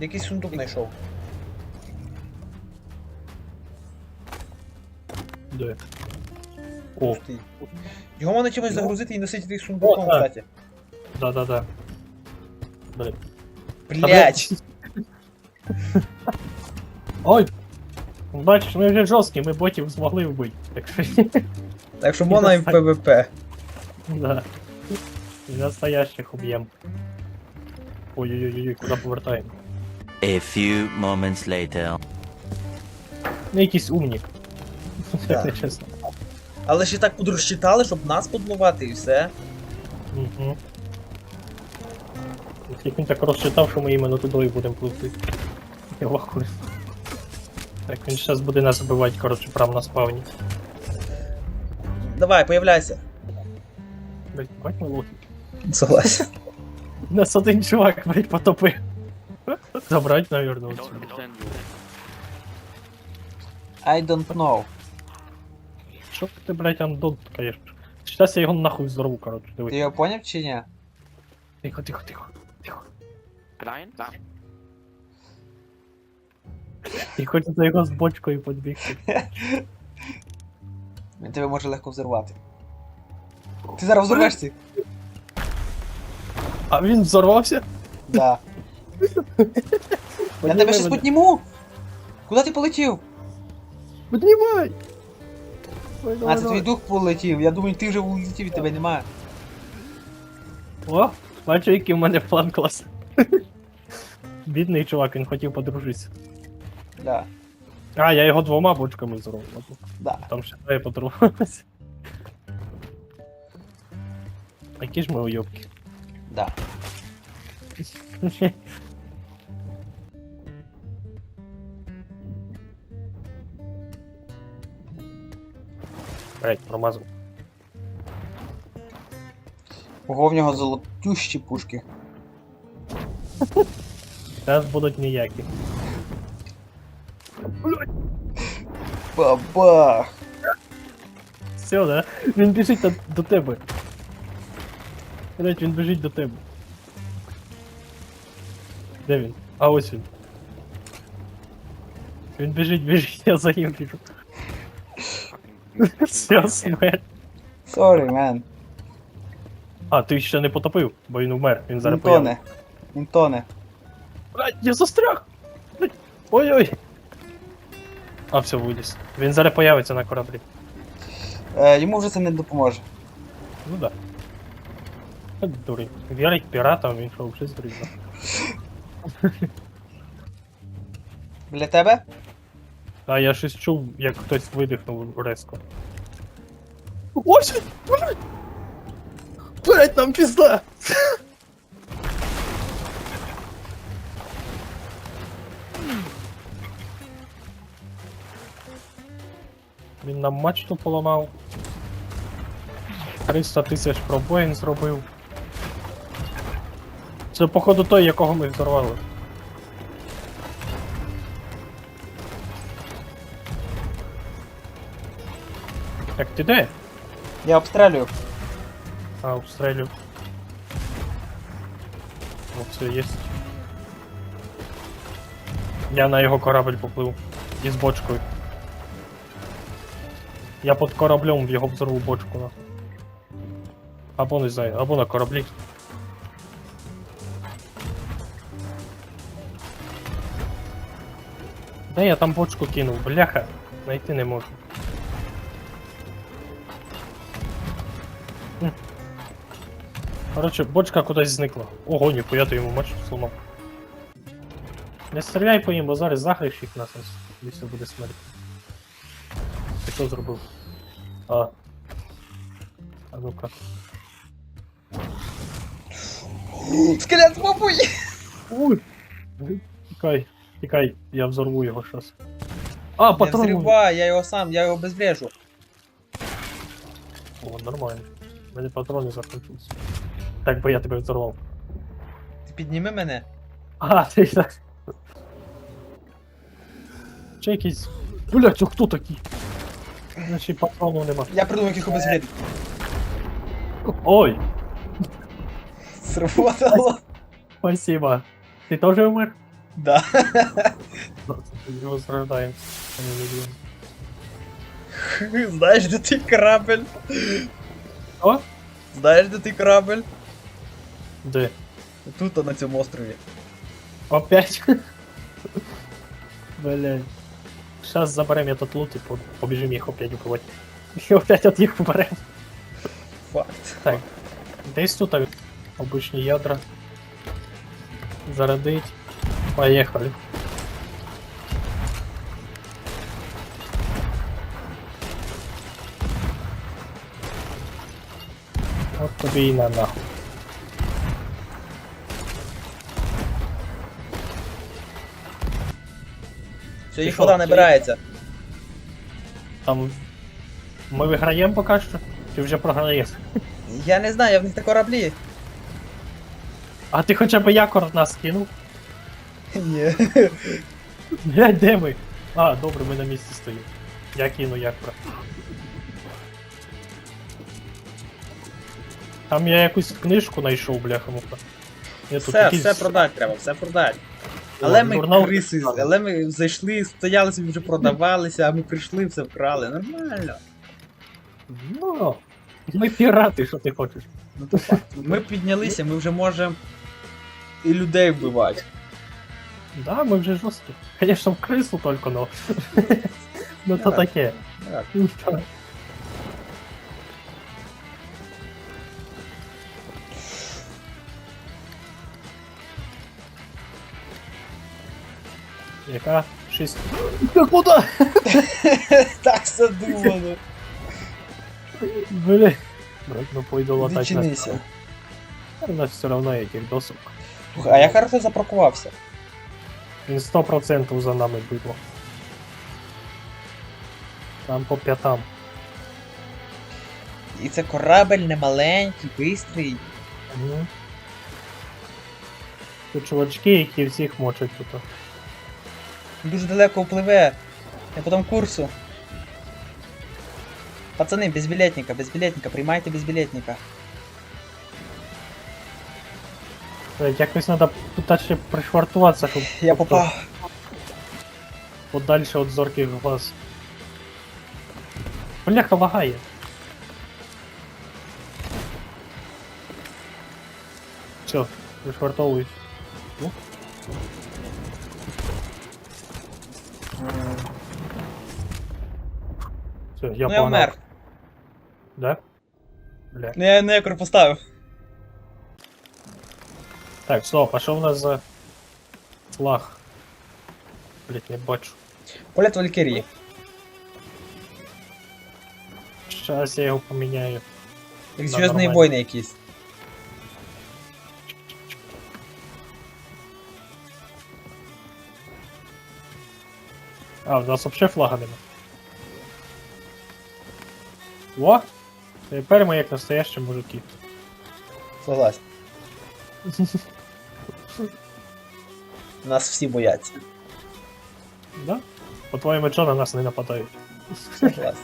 Якийсь сундук знайшов. Де? О, Пустий. Його можна чимось загрузити і носити тих сундуком, О, так. кстати. да-да-да. Блін. Блять! Ой! Бачиш, ми вже жорсткі, ми ботів змогли вбити. Так що Так що можна і в ПВП. да. І настоящих уб'єм. Ой-ой-ой, куди повертаємо? A few moments later. Ну якийсь умник. Да. Як чесно. Але ще так подрозчитали, щоб нас подлувати і все. Угу. Як він так розчитав, що ми іменно туди і будемо плити. Я вахую. Так, він зараз буде нас вбивати, коротше, прямо на спавні. Давай, появляйся. Блять, бать ми лохи. Согласен. Нас один чувак, блять, потопив. Забрать, наверное, defend you. I don't know. Що ти, блять, андон каєш? Сейчас я його нахуй взорву, коротше, Ти диви. його поняв чи ні? Тихо, тихо, тихо. Тихо. Klein? Da. І хочеться його з бочкою підбігти. Він тебе може легко взорвати. Ти зараз взорвешся? А він взорвався? Да. Я тебе щось підніму! Куди ти полетів? Піднімай! А, це твій дух полетів. Я думаю, ти вже улетів і тебе немає. О, бачу, який в мене план клас. Бідний чувак, він хотів подружитися. Да. А, я його двома бочками ладно. Да. Там ще двоє подружилися. Які ж ми уйобки. Да. Блять, промазав. Ого, в нього золотющі пушки. Зараз будуть ніякі. Бабах! Все, да? Він біжить до, до тебе. Блять, він біжить до тебе. Де він? А ось він. Він біжить, біжить, я за ним біжу. Все, смерть. Sorry, man. А, ти ще не потопив, бо він вмер, він зараз Він тоне. Він тоне. Блять, я застряг! Блядь, Ой-ой! А, все, виліз. Він зараз появиться на кораблі. Е, йому вже це не допоможе. Ну да. От дурень. Вірить піратам, він що вже зрізав. Для тебе? А я щось чув, як хтось видихнув резко. Ось! Блять! Блять, нам пізда! Він нам мачту поламав. 300 тисяч пробоїн зробив. Це походу той, якого ми взорвали. Так, ти де? Я обстрелюю. А, обстрелю. О, все, є. Я на його корабль поплив. Із бочкою. Я під кораблем в його взорву бочку на. Або не знаю, або на кораблі. Де я там бочку кинув? Бляха, знайти не можу. Короче, бочка кудись зникла. Ого, ніхуя ти йому мачту сломав. Не стріляй по їм, бо зараз захриш їх нас, все буде смерть. Ти що зробив? А. А ну-ка. Скелет попуй! Ой! Тікай, тікай, я взорву його щас. А, Не патрон! взривай, я його сам, я його обезврежу. О, нормально. У мене патрони закінчилися. Так би я тебе взорвав. Ти підніми мене. А, ти так. Ще якийсь. Блять, а хто такий? Значить патрону нема. Я придумав, як їх обезвредити. Ой, Сработало. спасибо. Ти теж умер? Да. Його зраждаємо. а не мільйон. Знаєш, де той корабель? О? Знаєш, де той корабель? Де? Тут, на цьому острові. Опять? Блядь. Сейчас заберем этот лут и по- побежим их опять убивать. И опять от них уберем. Факт. Так. Десь тут так, обычні ядра. Зарядить. Поехали. От тобі і на нахуй. Все, їх вода набирається. Там ми виграємо поки що? Ти вже програєш? Я не знаю, я в них на кораблі. А ти хоча б якор в нас кинув? Ні. Блядь, де ми? А, добре, ми на місці стоїмо. Я кину якора. Там я якусь книжку знайшов, бляха муха. Все, все продать треба, все продать. Але ми криси, але ми зайшли, стояли собі вже продавалися, а ми прийшли, все вкрали. Нормально. Ну, ми пірати, що ти хочеш. Ну то факт. Ми піднялися, ми вже можемо і людей вбивати. Да, ми вже жорсткі. Конечно, в крису тільки, но. Ну то таке. Так. Ну, так. Яка? Шість. Та куди? Так задумано. Блин. Ну пойду латать Відчинися. У нас все равно этих досок. А я хорошо запаркувався. Він 100% за нами бидло. Там по п'ятам. І це корабель не маленький, бистрий. Угу. Тут чувачки, які всіх мочать тут. Дуже далеко впливе. Я потім курсу. Пацани, безбілетника, безбілетника, приймайте безбілетника. Блядь, Якось треба пытатися пришвартуватися, щоб Я попав. подальше від зорких глаз. Бляха лагає. Все, пришвартовуюсь. Ну. Все, я Ну я погнав. вмер. Да? Бля. Ну я некор поставив. Так, стоп, а що в нас за флаг? Блять, не бачу. Полет Валькирії. Щас я його поміняю. Як Да, зв'язні нормально. війни якісь. А, у нас вообще флага нема. Во! Тепер ми як настоящі мужики. Согласен. Нас всі бояться. Да? По-твоєму, чого на нас не нападають? Согласен.